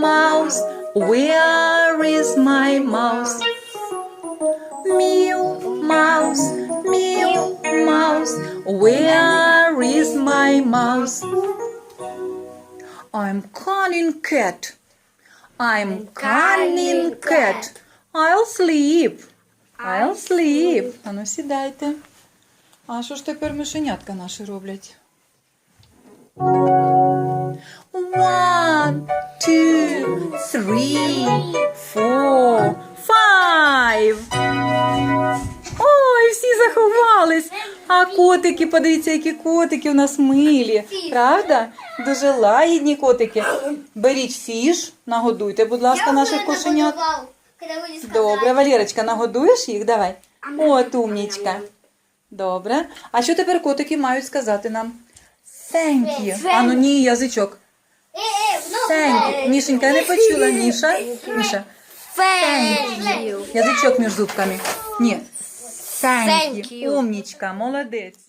mouse? Where is my mouse? Mew mouse, mew mouse. Where is my mouse? I'm cunning cat. I'm cunning cat. I'll sleep. I'll sleep. Ану, сідайте. А що ж тепер мишенятка наші роблять? One, two, three, four, five. Ой, всі заховались. А котики, подивіться, які котики у нас милі. Правда? Дуже лагідні котики. Беріть фіш, нагодуйте, будь ласка, наших кошенят. Добре, Валерочка, нагодуєш їх? Давай. От умнічка. Добре. А що тепер котики мають сказати нам? Thank you. А ну ні, язичок. Thank you. Мішенька, я не почула, Ніша. Ніша. Thank you. Язичок між зубками. Ні. Thank you. Умнічка, молодець.